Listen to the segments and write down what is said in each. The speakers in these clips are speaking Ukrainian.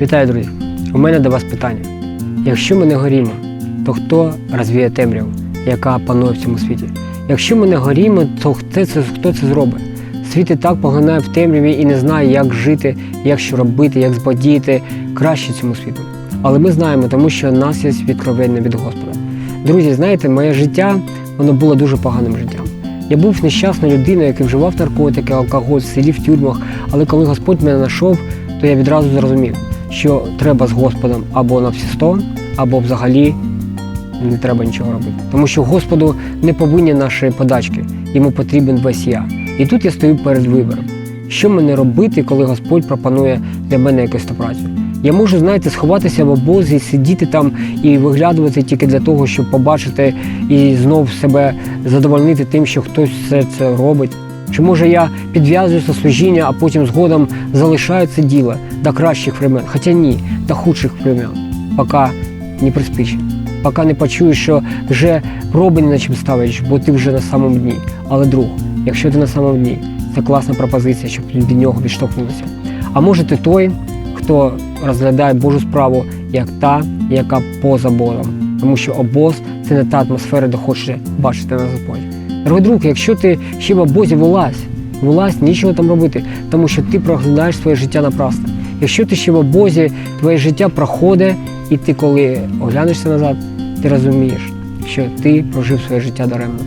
Вітаю, друзі! У мене до вас питання. Якщо ми не горімо, то хто розвіє темряву, яка панує в цьому світі? Якщо ми не горімо, то хто це, хто це зробить? Світ і так поглинає в темряві і не знає, як жити, як що робити, як збадіяти краще цьому світу. Але ми знаємо, тому що нас є відкровення від Господа. Друзі, знаєте, моє життя воно було дуже поганим життям. Я був нещасною людиною, який вживав наркотики, алкоголь, сидів в тюрмах. Але коли Господь мене знайшов, то я відразу зрозумів, що треба з Господом або на всі сто, або взагалі не треба нічого робити. Тому що Господу не повинні наші подачки, йому потрібен весь я. І тут я стою перед вибором. Що мені робити, коли Господь пропонує для мене якусь працю? Я можу, знаєте, сховатися в обозі, сидіти там і виглядувати тільки для того, щоб побачити і знов себе задовольнити тим, що хтось все це робить. Чи може я підв'язуюся служіння, а потім згодом залишаю це діло до кращих времен? Хоча ні, до худших времен, поки не приспічить, поки не почуєш, що вже проби не на чим ставиш, бо ти вже на самому дні. Але друг, якщо ти на самому дні, це класна пропозиція, щоб від нього відштовхнутися. А може ти той, хто розглядає Божу справу як та, яка поза Богом. Тому що обоз це не та атмосфера, де хоче бачити на Господь. Дорогой друг, якщо ти ще в обозі вилазь, вилазь, нічого там робити, тому що ти проглядаєш своє життя напрасно. Якщо ти ще в обозі, твоє життя проходить, і ти, коли оглянешся назад, ти розумієш, що ти прожив своє життя даремно.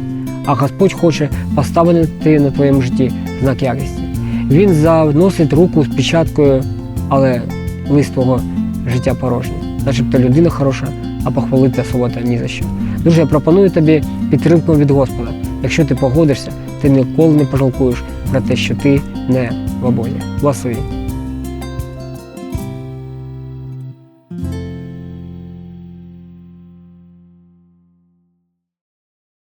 А Господь хоче поставити на твоєму житті знак якості. Він заносить руку з печаткою, але лист твого життя порожній. Начебто людина хороша, а похвалити особо ні за що. Друже, я пропоную тобі підтримку від Господа. Якщо ти погодишся, ти ніколи не пожалкуєш про те, що ти не в обоє. Благослови.